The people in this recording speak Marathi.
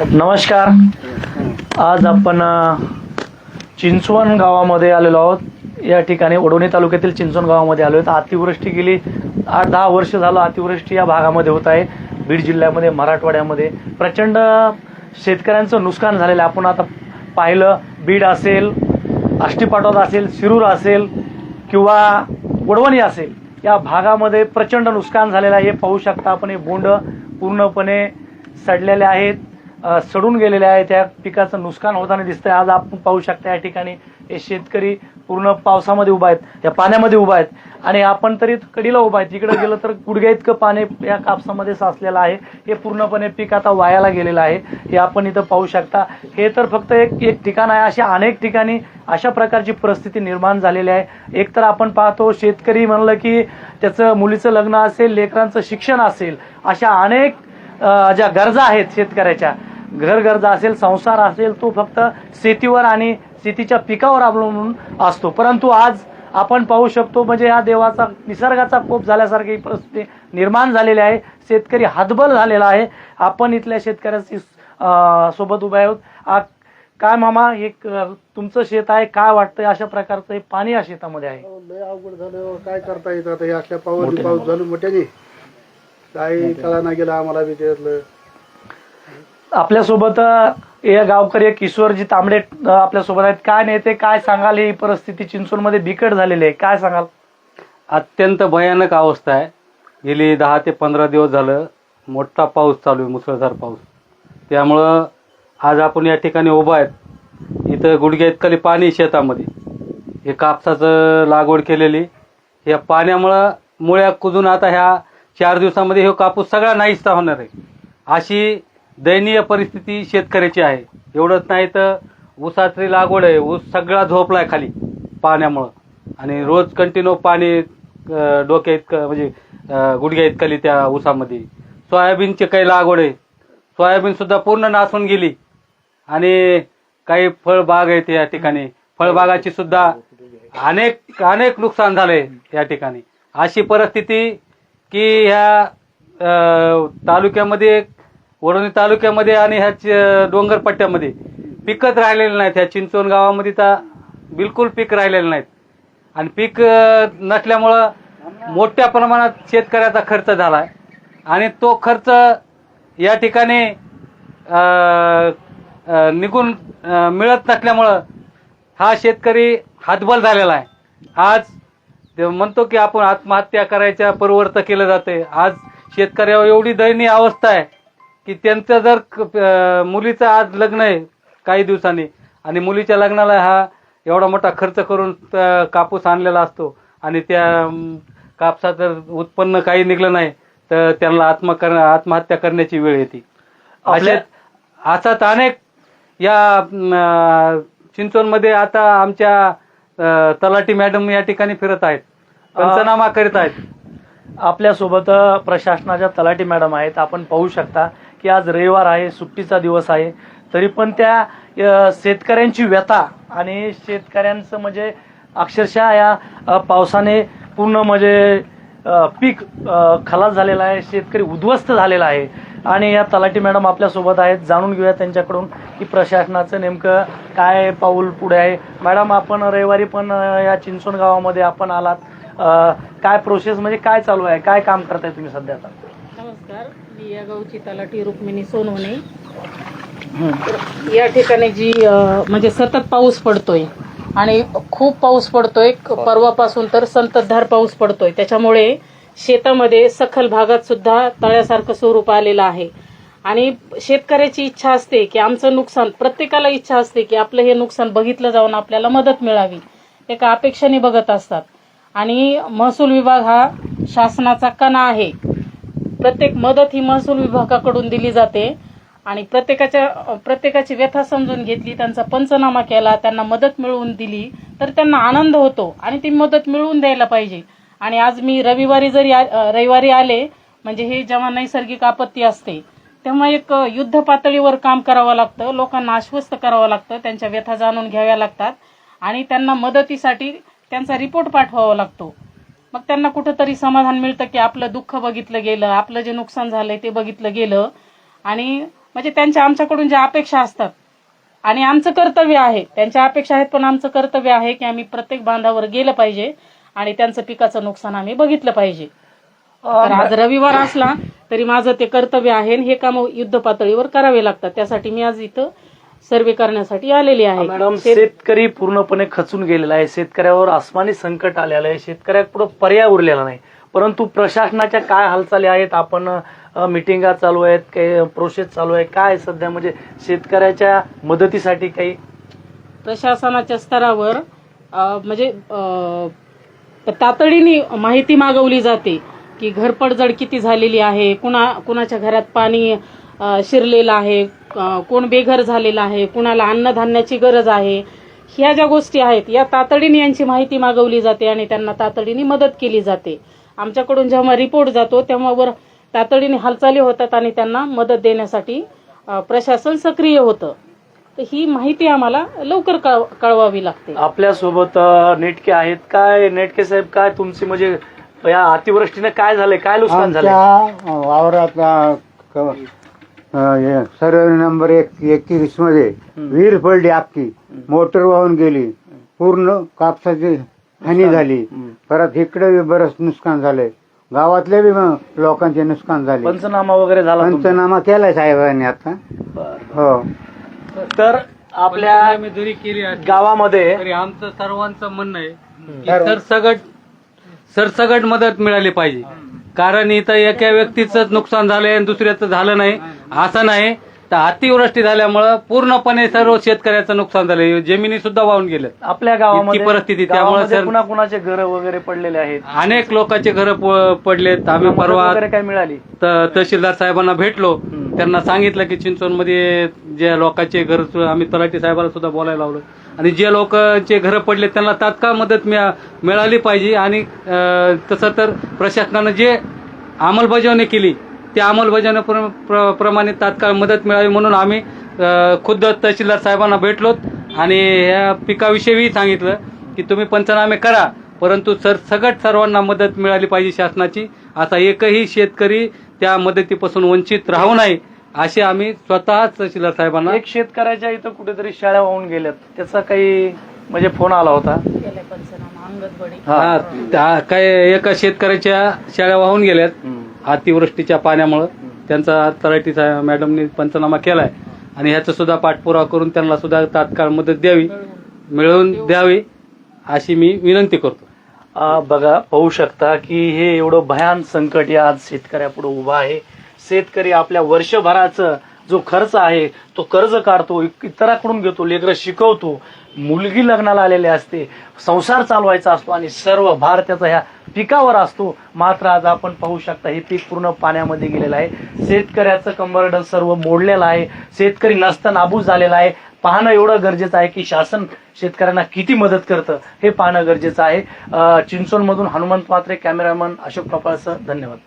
नमस्कार. आज आपण चिंचवण गावामध्ये आलेलो आहोत. या ठिकाणी ओढोणी तालुक्यातील चिंचवण गावामध्ये आलो आहोत अतिवृष्टी गेली आठ दहा वर्ष झालं अतिवृष्टी या भागामध्ये होत आहे. बीड जिल्ह्यामध्ये मराठवाड्यामध्ये. प्रचंड शेतकऱ्यांचं नुकसान झालेलं आहे. आपण आता पाहिलं बीड असेल आष्टीपाटोद असेल शिरूर असेल किंवा वडवणी असेल या भागामध्ये प्रचंड नुकसान झालेलं आहे. हे पाहू शकता आपण हे बोंड पूर्णपणे सडलेले आहेत. सडून गेलेले आहेत त्या पिकाचं नुकसान होताना दिसतंय. आज आपण पाहू शकता या ठिकाणी हे शेतकरी पूर्ण पावसामध्ये उभा आहेत. या पाण्यामध्ये उभा आहेत. आणि आपण तरी कडीला उभा आहेत. तिकडे गेलं तर गुडघ्या इतकं पाणी या कापसामध्ये साचलेलं आहे. हे पूर्णपणे पीक आता वायाला गेलेलं आहे. हे आपण इथं पाहू शकता. हे तर फक्त एक एक ठिकाण आहे. अशा अनेक ठिकाणी अशा प्रकारची परिस्थिती निर्माण झालेली आहे. एक तर आपण पाहतो शेतकरी म्हणलं की त्याचं मुलीचं लग्न असेल लेकरांचं शिक्षण असेल अशा अनेक ज्या गरजा आहेत शेतकऱ्याच्या घर गरजा असेल संसार असेल तो फक्त शेतीवर आणि शेतीच्या पिकावर अवलंबून असतो. परंतु आज आपण पाहू शकतो म्हणजे या देवाचा निसर्गाचा कोप झाल्यासारखी परिस्थिती निर्माण झालेली आहे. शेतकरी हातबल झालेला आहे. आपण इथल्या शेतकऱ्याची सोबत उभे आहोत. आ- काय मामा हे तुमचं शेत आहे काय वाटतंय? अशा प्रकारचं हे पाणी या शेतामध्ये आहे. लय अवघड झालं. हो. काय करता येतं आता? हे असल्या पाऊस पाऊस झालो मोठ्याने. काही कळा नाही गेला आम्हाला बी त्यातलं. आपल्यासोबत या गावकरी एक किशोरजी तांबडे आपल्यासोबत आहेत. काय नेते काय सांगाल? ही परिस्थिती चिंचवडमध्ये बिकट झालेली आहे. काय सांगाल? अत्यंत भयानक अवस्था आहे. गेली दहा ते पंधरा दिवस झालं मोठा पाऊस चालू आहे मुसळधार पाऊस. त्यामुळं आज आपण या ठिकाणी उभा आहेत. इथं गुडघ्या खाली पाणी शेतामध्ये. हे कापसाचं लागवड केलेली. या पाण्यामुळं मुळ्या कुजून आता ह्या चार दिवसामध्ये हे कापूस सगळा नाहीसा होणार आहे. अशी दयनीय परिस्थिती शेतकऱ्याची आहे. एवढंच नाही तर ऊसाची लागवड आहे. ऊस सगळा झोपला आहे खाली पाण्यामुळं. आणि रोज कंटिन्यू पाणी डोक्या इतकं म्हणजे गुडघ्या इतकली त्या ऊसामध्ये. सोयाबीनची काही लागवड आहे. सोयाबीनसुद्धा पूर्ण नासून गेली. आणि काही फळबाग आहेत या ठिकाणी. फळबागाची सुद्धा अनेक अनेक नुकसान झालंय या ठिकाणी. अशी परिस्थिती की ह्या तालुक्यामध्ये वडोणी तालुक्यामध्ये आणि ह्या डोंगर पट्ट्यामध्ये पिकच राहिलेले नाहीत. ह्या चिंचवण गावामध्ये तर बिलकुल पीक राहिलेले नाहीत. आणि पीक नसल्यामुळं मोठ्या प्रमाणात शेतकऱ्याचा खर्च झालाय. आणि तो खर्च या ठिकाणी निघून मिळत नसल्यामुळं हा शेतकरी हातबल झालेला आहे. आज ते म्हणतो की आपण आत्महत्या करायच्या परवर्त केलं जाते आज शेतकऱ्यावर एवढी दयनीय अवस्था आहे. की त्यांचं जर क- मुलीचं आज लग्न आहे काही दिवसांनी आणि मुलीच्या लग्नाला हा एवढा मोठा खर्च करून त- कापूस आणलेला असतो आणि त्या अं, कापसाचं उत्पन्न काही निघलं नाही तर त्यांना आत्म आत्महत्या करण्याची वेळ येते. आपल्या- अशा असाच अनेक या अं, आता आमच्या अं, तलाठी मॅडम या ठिकाणी फिरत आहेत पंचनामा करीत आहेत. आपल्यासोबत अ, प्रशासनाच्या तलाठी मॅडम आहेत आपण पाहू शकता की आज रविवार आहे सुट्टीचा दिवस आहे. तरी पण त्या शेतकऱ्यांची व्यथा आणि शेतकऱ्यांचं म्हणजे अक्षरशः या पावसाने पूर्ण म्हणजे पीक खलास झालेला आहे शेतकरी उद्ध्वस्त झालेला आहे. आणि या तलाठी मॅडम आपल्यासोबत आहेत जाणून घेऊया त्यांच्याकडून की प्रशासनाचं नेमकं काय पाऊल पुढे आहे. मॅडम आपण रविवारी पण या चिंचवण गावामध्ये आपण आलात. काय प्रोसेस म्हणजे काय चालू आहे? काय काम करताय तुम्ही सध्या आता? नमस्कार. मी या गावची तलाठी रुक्मिणी सोनवणे. या ठिकाणी जी म्हणजे सतत पाऊस पडतोय आणि खूप पाऊस पडतोय. परवापासून तर संततधार पाऊस पडतोय. त्याच्यामुळे शेतामध्ये सखल भागात सुद्धा तळ्यासारखं स्वरूप आलेलं आहे. आणि शेतकऱ्याची इच्छा असते की आमचं नुकसान प्रत्येकाला इच्छा असते की आपलं हे नुकसान बघितलं जाऊन आपल्याला मदत मिळावी. एका अपेक्षेने बघत असतात. आणि महसूल विभाग हा शासनाचा कणा आहे. प्रत्येक मदत ही महसूल विभागाकडून दिली जाते. आणि प्रत्येकाच्या प्रत्येकाची व्यथा समजून घेतली त्यांचा पंचनामा केला त्यांना मदत मिळवून दिली तर त्यांना आनंद होतो आणि ती मदत मिळवून द्यायला पाहिजे. आणि आज मी रविवारी जरी आ- रविवारी आले म्हणजे हे जेव्हा नैसर्गिक आपत्ती असते तेव्हा एक युद्ध पातळीवर काम करावं लागतं लोकांना आश्वस्त करावं लागतं त्यांच्या व्यथा जाणून घ्याव्या लागतात आणि त्यांना मदतीसाठी त्यांचा रिपोर्ट पाठवावा लागतो. मग त्यांना कुठंतरी समाधान मिळतं की आपलं दुःख बघितलं गेलं आपलं जे नुकसान झालंय ते बघितलं गेलं. आणि म्हणजे त्यांच्या आमच्याकडून ज्या अपेक्षा असतात आणि आमचं कर्तव्य आहे त्यांच्या अपेक्षा आहेत पण आमचं कर्तव्य आहे की आम्ही प्रत्येक बांधावर गेलं पाहिजे आणि त्यांचं पिकाचं नुकसान आम्ही बघितलं पाहिजे. तर आज रविवार असला तरी माझं ते कर्तव्य आहे हे काम युद्ध पातळीवर करावे लागतात. त्यासाठी मी आज इथं सर्वे करण्यासाठी आलेली आहे. मॅडम शेत- शेतकरी पूर्णपणे खचून गेलेला आहे. शेतकऱ्यावर आसमानी संकट आलेलं आहे. शेतकऱ्यापुढे पर्याय उरलेला नाही. परंतु प्रशासनाच्या काय हालचाली आहेत? आपण मिटिंगा चालू आहेत काही प्रोसेस चालू आहे. काय सध्या म्हणजे शेतकऱ्याच्या मदतीसाठी काही? प्रशासनाच्या स्तरावर म्हणजे तातडीने माहिती मागवली जाते की घरपडझड किती झालेली आहे कुणा कुणाच्या घरात पाणी शिरलेलं आहे कोण बेघर झालेलं आहे कुणाला अन्नधान्याची गरज आहे ह्या ज्या गोष्टी आहेत या तातडीने यांची माहिती मागवली जाते आणि त्यांना तातडीने मदत केली जाते. आमच्याकडून जेव्हा रिपोर्ट जातो तेव्हा वर तातडीने हालचाली होतात आणि त्यांना मदत देण्यासाठी प्रशासन सक्रिय होतं. तर ही माहिती आम्हाला लवकर कळ- कळवावी लागते. आपल्यासोबत नेटके आहेत. काय नेटके साहेब काय तुमची म्हणजे या अतिवृष्टीने काय झालंय? काय नुकसान आमच्या वावरात सर्वे नंबर एक एकतीसमध्ये विहीर पडली अख्खी मोटर वाहून गेली. पूर्ण कापसाची हानी झाली. परत इकडे बी बरंच नुकसान झालंय. गावातले बी म- लोकांचे नुकसान झाले. पंचनामा वगैरे झाला? पंचनामा केलाय साहेबांनी आता. हो. तर आपल्या आम्ही जरी केली गावामध्ये तरी आमचं सर्वांचं म्हणणं आहे की सरसगट सरसगट मदत मिळाली पाहिजे. कारण इथं एका व्यक्तीचं नुकसान झालंय आणि दुसऱ्याचं झालं नाही. असं नाही. तर अतिवृष्टी झाल्यामुळं पूर्णपणे सर्व शेतकऱ्याचं नुकसान झालंय. जमिनी सुद्धा वाहून गेल्या आपल्या इतकी परिस्थिती, त्यामुळे गावामध्ये सर- कुणाकुणाचे घर वगैरे पडलेले आहेत? अनेक लोकांचे घर पडलेत. आम्ही मदत परवा वगैरे काय मिळाली? त- तहसीलदार साहेबांना भेटलो. त्यांना सांगितलं की चिंचवणमध्ये जे लोकांचे घर आम्ही तलाठी साहेबाला सुद्धा बोलायला लावलं. आणि जे लोकांचे घरं पडले त्यांना तात्काळ मदत मिळा- मिळाली पाहिजे. आणि तसं तर प्रशासनानं जे अंमलबजावणी केली त्या अंमलबजावणी प्र- प्रमाणे तात्काळ मदत मिळावी म्हणून आम्ही खुद्द तहसीलदार साहेबांना भेटलोत. आणि या पिकाविषयी सांगितलं की तुम्ही पंचनामे करा परंतु सर सगट सर्वांना मदत मिळाली पाहिजे शासनाची. आता एकही शेतकरी त्या मदतीपासून वंचित राहू नये असे आम्ही स्वतः तहसीलदार साहेबांना एक शेतकऱ्याच्या इथं कुठेतरी शाळा वाहून गेल्यात. त्याचा काही म्हणजे फोन आला होता. केलाय पंचनामा अंगणवाडी हा, त्या- काय एका शेतकऱ्याच्या शाळा वाहून गेल्यात. अतिवृष्टीच्या पाण्यामुळं. त्यांचा तलाठी साहेब मॅडमनी पंचनामा केलाय. आणि ह्याचा सुद्धा पाठपुरावा करून त्यांना सुद्धा तात्काळ मदत द्यावी. मिळवून द्यावी अशी मी विनंती करतो. आ, बघा पाहू शकता की हे एवढं भयान संकट या आज शेतकऱ्यापुढे उभं आहे. शेतकरी आपल्या वर्षभराचं जो खर्च आहे तो कर्ज काढतो इतराकडून घेतो लेकरं शिकवतो. मुलगी लग्नाला आलेली असते संसार चालवायचा असतो आणि सर्व भार त्याचा ह्या पिकावर असतो. मात्र आज आपण पाहू शकता हे पीक पूर्ण पाण्यामध्ये गेलेलं आहे. शेतकऱ्याचं कंबरडं सर्व मोडलेलं आहे. शेतकरी नसता नाबूज झालेला आहे. पाहणं एवढं गरजेचं आहे की शासन शेतकऱ्यांना किती मदत करतं हे पाहणं गरजेचं आहे. चिंचोलमधून हनुमंत मात्रे कॅमेरामन अशोक कपाळसह धन्यवाद.